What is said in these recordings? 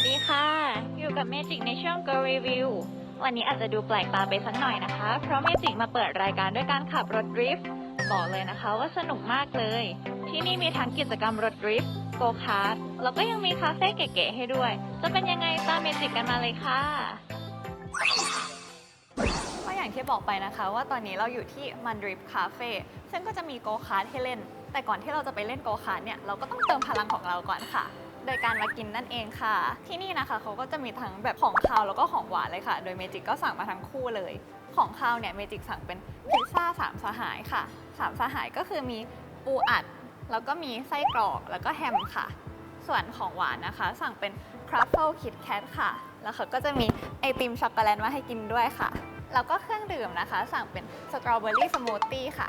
วัสดีค่ะ อยู่กับเมจิกในช่วง Go Review วันนี้อาจจะดูแปลกตาไปสักหน่อยนะคะ เพราะเมจิกมาเปิดรายการด้วยการขับรถดริฟต์บอกเลยนะคะว่าสนุกมากเลย ที่นี่มีทั้งกิจกรรมรถดริฟต์โกคาร์ทแล้วก็ยังมีคาเฟ่เก๋ๆให้ด้วย จะเป็นยังไงตามเมจิกกันมาเลยค่ะก็อย่างที่บอกไปนะคะ ว่าตอนนี้เราอยู่ที่มันดริฟต์คาเฟ่ซึ่งก็จะมีโกคาร์ทให้เล่น แต่ก่อนที่เราจะไปเล่นโกคาร์ทเนี่ยเราก็ต้องเติมพลังของเราก่อนค่ะ โดยการมากินนั่นเองค่ะ ที่นี่นะคะเขาก็จะมีทั้งแบบของคาวแล้วก็ของหวานเลยค่ะ โดยเมจิกก็สั่งมาทั้งคู่เลย ของคาวเนี่ยเมจิกสั่งเป็นพิซซ่าสามสหายค่ะสามสหายก็คือมีปูอัด แล้วก็มีไส้กรอกแล้วก็แฮมค่ะ ส่วนของหวานนะคะ สั่งเป็นครัฟเฟิลคิดแคทค่ะ แล้วเขาก็จะมีไอติมช็อกโกแลตมาให้กินด้วยค่ะแล้วก็เครื่องดื่มนะคะ สั่งเป็นสตรอเบอรี่สมูทตี้ค่ะ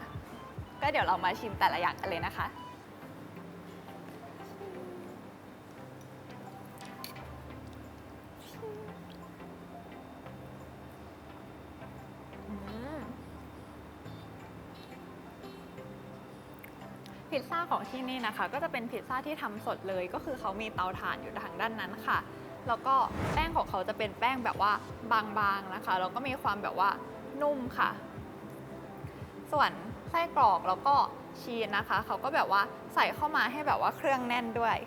ก็เดี๋ยวเรามาชิมแต่ละอย่างกันเลยนะคะ พิซซ่าของที่นี่นะคะ ก็จะเป็นพิซซ่าที่ทำสดเลย ก็คือเขามีเตาถ่านอยู่ทางด้านนั้นค่ะ แล้วก็แป้งของเขาจะเป็นแป้งแบบว่าบางๆนะคะแล้วก็มีความแบบว่านุ่มค่ะ ส่วนไส้กรอกแล้วก็ชีสนะคะ เขาก็แบบว่าใส่เข้ามาให้แบบว่าเครื่องแน่นด้วย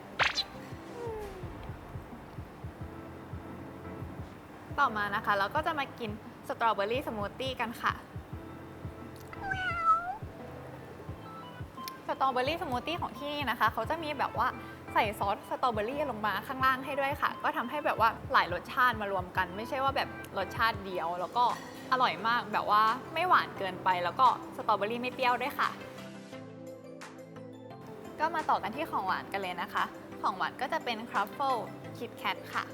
ต่อมานะคะ เราก็จะมากินสตรอเบอรี่สมูทตี้กันค่ะ สตรอเบอรี่สมูทตี้ของที่นี่นะคะ เขาจะมีแบบว่าใส่ซอสสตรอเบอรี่ลงมาข้างล่างให้ด้วยค่ะ ก็ทำให้แบบว่าหลายรสชาติมารวมกัน ไม่ใช่ว่าแบบรสชาติเดียว แล้วก็อร่อยมากแบบว่าไม่หวานเกินไป แล้วก็สตรอเบอรี่ไม่เปรี้ยวด้วยค่ะ ก็มาต่อกันที่ของหวานกันเลยนะคะ ของหวานก็จะเป็นครัฟเฟิลคิดแคทค่ะ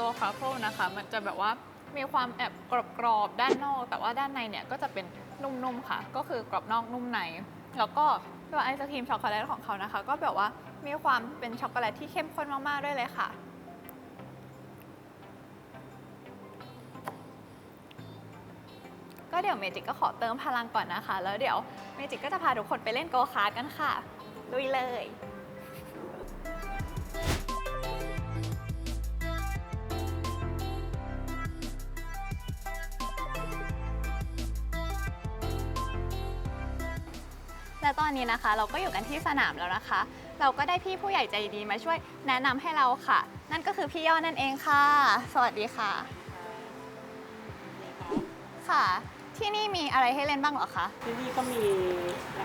ตัวครัฟเฟิลนะคะ มันจะแบบว่ามีความแอบกรอบๆด้านนอก แต่ว่าด้านในเนี่ยก็จะเป็นนุ่มๆค่ะ ก็คือกรอบนอกนุ่มใน แล้วก็ตัวไอศครีมช็อกโกแลตของเขานะคะ ก็แบบว่ามีความเป็นช็อกโกแลตที่เข้มข้นมากๆด้วยเลยค่ะ ก็เดี๋ยวเมจิกก็ขอเติมพลังก่อนนะคะ แล้วเดี๋ยวเมจิกก็จะพาทุกคนไปเล่นโกคาร์กันค่ะลุยเลย และตอนนี้นะคะ เราก็อยู่กันที่สนามแล้วนะคะ เราก็ได้พี่ผู้ใหญ่ใจดีมาช่วยแนะนำให้เราค่ะ นั่นก็คือพี่ยอดนั่นเองค่ะ สวัสดีค่ะ ค่ะ ที่นี่มีอะไรให้เล่นบ้างเหรอคะ ที่นี่ก็มี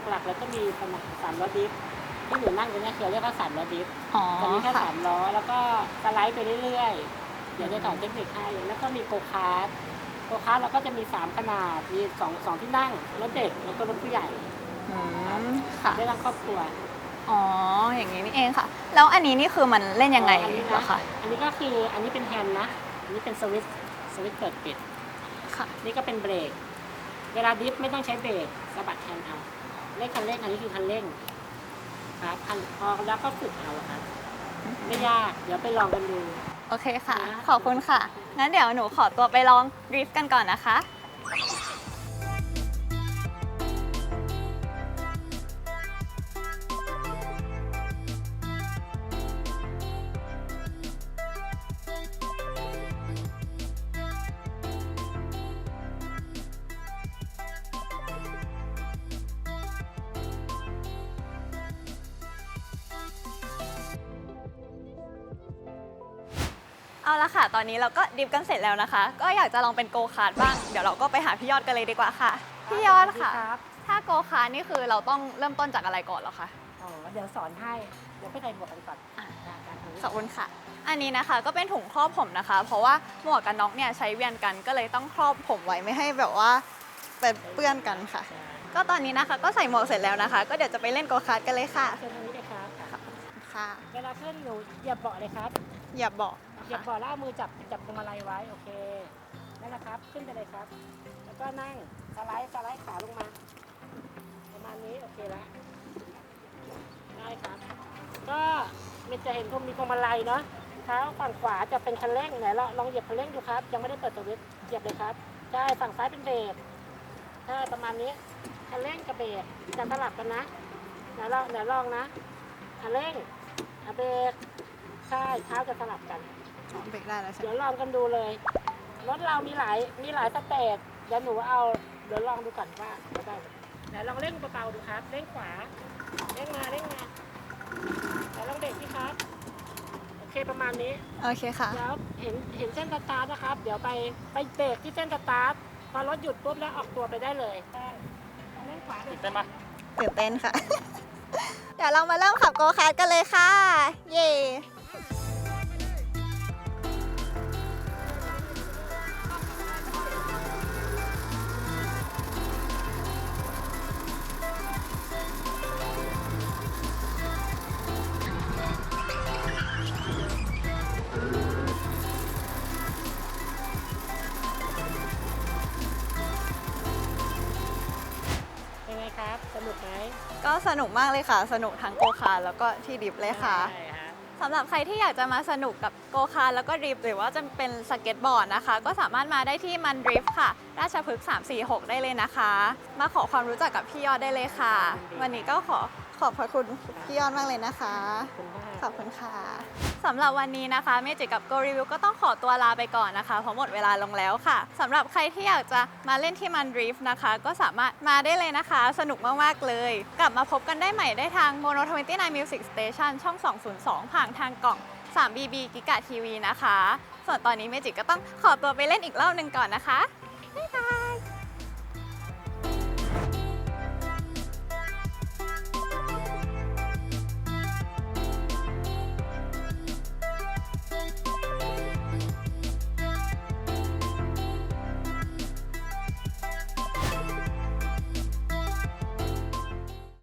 หลักๆ แล้วก็มีสนามสามล้อดิฟที่หนูนั่งอยู่เนี่ยคือเรียกว่าสามล้อดิฟอ๋อตอนนี้แค่ค่ะสามล้อแล้วก็สไลด์ไปเรื่อยๆ เดี๋ยวจะสอนเทคนิคให้แล้วก็มีโกคาร์ทโกคาร์ทเราก็จะมี 3 ขนาด มีสองสองที่นั่ง รถเด็ก แล้วก็รถผู้ใหญ่อื มค่ะ ได้ทั้งครอบครัวอ๋อ อย่างนี้นี่เองค่ะ แล้วอันนี้นี่คือมันเล่นยังไงอันนี้เหรอนะคะอันนี้ก็คืออันนี้เป็นแฮนด์นะอันนี้เป็นสวิตช์สวิตช์เปิดปิดค่ะนี่ก็เป็นเบรก เวลาดิฟไม่ต้องใช้เบรกสะบัดแฮนด์เอาเลขคันเร่งอันนี้คือคันเร่งครับคันพอแล้วก็ฝึกเอาครับไม่ยากเดี๋ยวไปลองกันดู โอเคค่ะนะขอบคุณค่ะ งั้นเดี๋ยวหนูขอตัวไปลองดริฟต์กันก่อนนะคะ ละค่ะ ตอนนี้เราก็ดริฟต์กันเสร็จแล้วนะคะ ก็อยากจะลองเป็นโกคาร์ดบ้าง เดี๋ยวเราก็ไปหาพี่ยอดกันเลยดีกว่าค่ะ พี่ยอดค่ะสวัสรับถ้าโกคาร์ดนี่คือเราต้องเริ่มต้นจากอะไรก่อนเหรอคะ อ๋อเดี๋ยวสอนให้ เดี๋ยวไปใส่หมวกกันก่อนอะ ได้ได้ขอบคุณค่ะ อันนี้นะคะก็เป็นถุงครอบผมนะคะ เพราะว่าหมวกกันน็อกเนี่ยใช้เวียนกันก็เลยต้องครอบผมไว้ไม่ให้แบบว่าเป็นเปื้อนกันค่ะ ก็ตอนนี้นะคะก็ใส่หมวกเสร็จแล้วนะคะ ก็เดี๋ยวจะไปเล่นโกคาร์ดกันเลยค่ะ เชิญทางนี้เลยครับ ค่ะ เวลาขึ้นอยู่เหยียบเบาะเลยครับ อย่าบอก เหยียบบาะแล้วเอามือจับจับพวงมาลัยไว้โอเคนั่นแหละครับ ขึ้นไปเลยครับ แล้วก็นั่งสไลด์สไลด์ขาลงมา ประมาณนี้โอเคแล้วได้ครับ ก็มันจะเห็นพวกมีพวงมาลัยเนาะเท้าฝั่งขวาจะเป็นคันเร่งไหนลองลองเหยียบคันเร่งดูครับ ยังไม่ได้เปิดตัววิทเหยียบเลยครับใช่ฝั่งซ้ายเป็นเบรกใช่ประมาณนี้คันเร่งกับเบรกจะสลับกันนะเดี๋ยวลองเดี๋ยวลองนะคันเร่งเบรกใช่เท้าจะสลับกัน เบรกได้แล้วใช่ไหมเดี๋ยวลองกันดูเลย รถเรามีหลายมีหลายสเตจเดี๋ยวหนูเอาเดี๋ยวลองดูก่อนว่าจะได้ไหมเดี๋ยวลองเร่งเบาๆดูครับเร่งขวาเร่งมาเร่งมาเดี๋ยวลองเบรกที่ครับโอเคประมาณนี้โอเคค่ะเดี๋ยวเห็นเห็นเส้นสตาร์ทนะครับ เดี๋ยวไปไปเบรกที่เส้นสตาร์ทพอรถหยุดปุ๊บแล้วออกตัวไปได้เลยใช่เร่งขวาตื่นเต้นปะตื่นเต้นค่ะ เดี๋ยวเรามาเริ่มขับโกคาร์ทกันเลยค่ะ เย่ กไหมก็สนุกมากเลยค่ะ สนุกทั้งโกคาร์ทแล้วก็ที่ดิฟเลยค่ะ ใช่ฮะ สำหรับใครที่อยากจะมาสนุกกับโกคาร์ทแล้วก็ดริฟต์หรือว่าจะเป็นสเก็ตบอร์ดนะคะ ก็สามารถมาได้ที่มันดริฟต์ค่ะ ราชพฤกษ์346 ได้เลยนะคะ มาขอความรู้จักกับพี่ยอดได้เลยค่ะ วันนี้ก็ขอขอบพระคุณพี่ยอดมากเลยนะคะ ขอบคุณมากข อบคุณค่ะสำหรับวันนี้นะคะเมจิกับ Go Review ก็ต้องขอตัวลาไปก่อนนะคะ เพราะหมดเวลาลงแล้วค่ะสำหรับใครที่อยากจะมาเล่นที่มันดริฟนะคะ ก็สามารถมาได้เลยนะคะ สนุกมาก ๆ เลย กลับมาพบกันได้ใหม่ได้ทาง Mono 29 Music Station ช่อง 202 ผ่านทางกล่อง 3BB กิกะทีวีนะคะ ส่วนตอนนี้เมจิก็ต้องขอตัวไปเล่นอีกรอบหนึ่งก่อนนะคะบ๊ายบาย